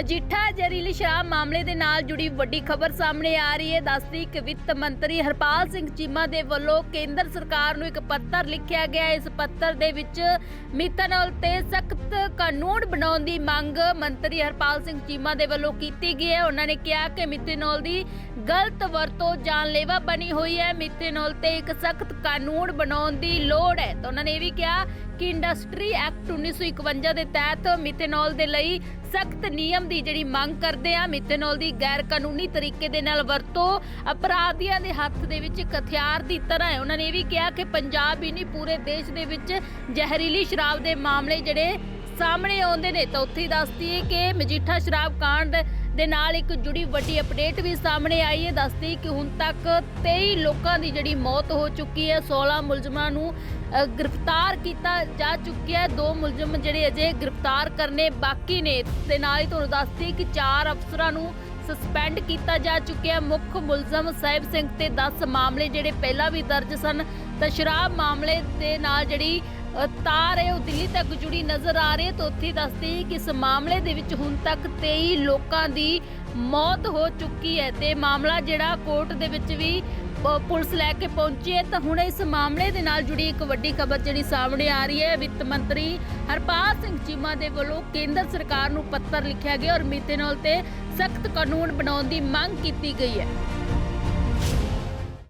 ਮਜੀਠਾ ਜ਼ਹਿਰੀਲੀ ਸ਼ਰਾਬ ਮਾਮਲੇ ਦੇ ਨਾਲ ਜੁੜੀ ਵੱਡੀ ਖਬਰ ਸਾਹਮਣੇ ਆ ਰਹੀ ਹੈ। ਦੱਸਦੀ ਕਿ ਵਿੱਤ ਮੰਤਰੀ ਹਰਪਾਲ ਸਿੰਘ ਚੀਮਾ ਦੇ ਵੱਲੋਂ ਕੇਂਦਰ ਸਰਕਾਰ ਨੂੰ ਇੱਕ ਪੱਤਰ ਲਿਖਿਆ ਗਿਆ। ਇਸ ਪੱਤਰ ਦੇ ਵਿੱਚ ਮਿਥਨੋਲ ਤੇ ਸਖਤ ਕਾਨੂੰਨ ਬਣਾਉਣ ਦੀ ਮੰਗ ਮੰਤਰੀ ਹਰਪਾਲ ਸਿੰਘ ਚੀਮਾ ਦੇ ਵੱਲੋਂ ਕੀਤੀ ਗਈ ਹੈ। ਉਹਨਾਂ ਨੇ ਕਿਹਾ ਕਿ ਮਿਥਨੋਲ ਦੀ ਗਲਤ ਵਰਤੋਂ ਜਾਨਲੇਵਾ ਬਣੀ ਹੋਈ ਹੈ। ਮਿਥਨੋਲ ਤੇ ਇੱਕ ਸਖਤ ਕਾਨੂੰਨ ਬਣਾਉਣ ਦੀ ਲੋੜ ਹੈ। ਤਾਂ ਉਹਨਾਂ ਨੇ ਇਹ ਵੀ ਕਿਹਾ ਕਿ ਇੰਡਸਟਰੀ ਐਕਟ 1951 ਦੇ ਤਹਿਤ ਮਿਥਨੋਲ ਦੇ ਲਈ ਸਖਤ ਨਿਯਮ ਦੀ ਜਿਹੜੀ ਮੰਗ ਕਰਦੇ ਆ, ਮਿਥਨੋਲ ਦੀ ਗੈਰ ਕਾਨੂੰਨੀ ਤਰੀਕੇ ਦੇ ਨਾਲ ਵਰਤੋਂ, ਅਪਰਾਧੀਆਂ ਦੇ ਹੱਥ ਦੇ ਵਿੱਚ ਇੱਕ ਹਥਿਆਰ ਦੀ ਤਰ੍ਹਾਂ ਹੈ। ਉਹਨਾਂ ਨੇ ਇਹ ਵੀ ਕਿਹਾ ਕਿ ਪੰਜਾਬ ਹੀ ਨਹੀਂ, ਪੂਰੇ ਦੇਸ਼ ਦੇ ਵਿੱਚ ਜ਼ਹਿਰੀਲੀ ਸ਼ਰਾਬ ਦੇ ਮਾਮਲੇ ਜਿਹੜੇ ਸਾਹਮਣੇ ਆਉਂਦੇ ਨੇ ਤਾਂ ਉੱਥੇ ਦੱਸਦੀ ਹੈ ਕਿ ਮਜੀਠਾ ਸ਼ਰਾਬ ਕਾਂਡ ਦੇ ਨਾਲ ਇੱਕ ਜੁੜੀ ਵੱਡੀ ਅਪਡੇਟ ਵੀ ਸਾਹਮਣੇ ਆਈ ਹੈ। ਦੱਸਦੀ ਕਿ ਹੁਣ ਤੱਕ 23 ਲੋਕਾਂ ਦੀ ਜਿਹੜੀ ਮੌਤ ਹੋ ਚੁੱਕੀ ਹੈ। 16 ਮੁਲਜ਼ਮਾਂ ਨੂੰ ਗ੍ਰਿਫਤਾਰ ਕੀਤਾ ਜਾ ਚੁੱਕਿਆ ਹੈ। ਦੋ ਮੁਲਜ਼ਮ ਜਿਹੜੇ ਅਜੇ ਗ੍ਰਿਫਤਾਰ ਕਰਨੇ ਬਾਕੀ ਨੇ। ਤੇ ਨਾਲ ਹੀ ਤੁਹਾਨੂੰ ਦੱਸਦੀ ਕਿ ਚਾਰ ਅਫਸਰਾਂ ਨੂੰ ਸਸਪੈਂਡ ਕੀਤਾ ਜਾ ਚੁੱਕਿਆ ਮੁੱਖ ਮੁਲਜ਼ਮ ਸਾਹਿਬ ਸਿੰਘ ਤੇ 10 ਮਾਮਲੇ ਜਿਹੜੇ ਪਹਿਲਾਂ ਵੀ ਦਰਜ ਸਨ। ਤਾਂ ਸ਼ਰਾਬ ਮਾਮਲੇ ਦੇ ਨਾਲ ਜਿਹੜੀ ਤਾਰ ਹੈ, ਉਹ ਦਿੱਲੀ ਤੱਕ ਜੁੜੀ ਨਜ਼ਰ ਆ ਰਹੀ ਹੈ ਤਾਂ ਉੱਥੇ ਹੀ ਦੱਸਦੀ ਕਿ ਇਸ ਮਾਮਲੇ ਦੇ ਵਿੱਚ ਹੁਣ ਤੱਕ 23 ਲੋਕਾਂ ਦੀ ਮੌਤ ਹੋ ਚੁੱਕੀ ਹੈ ਤੇ ਮਾਮਲਾ ਜਿਹੜਾ ਕੋਰਟ ਦੇ ਵਿੱਚ ਵੀ ਪੁਲਿਸ ਲੈ ਕੇ ਪਹੁੰਚੀ ਹੈ ਤਾਂ ਹੁਣ ਇਸ ਮਾਮਲੇ ਦੇ ਨਾਲ ਜੁੜੀ ਇੱਕ ਵੱਡੀ ਖਬਰ ਜਿਹੜੀ ਸਾਹਮਣੇ ਆ ਰਹੀ ਹੈ। ਵਿੱਤ ਮੰਤਰੀ ਹਰਪਾਲ ਸਿੰਘ ਚੀਮਾ ਦੇ ਵੱਲੋਂ ਕੇਂਦਰ ਸਰਕਾਰ ਨੂੰ ਪੱਤਰ ਲਿਖਿਆ ਗਿਆ ਔਰ ਮਿਥੇਨੋਲ ਤੇ ਸਖਤ ਕਾਨੂੰਨ ਬਣਾਉਣ ਦੀ ਮੰਗ ਕੀਤੀ ਗਈ ਹੈ।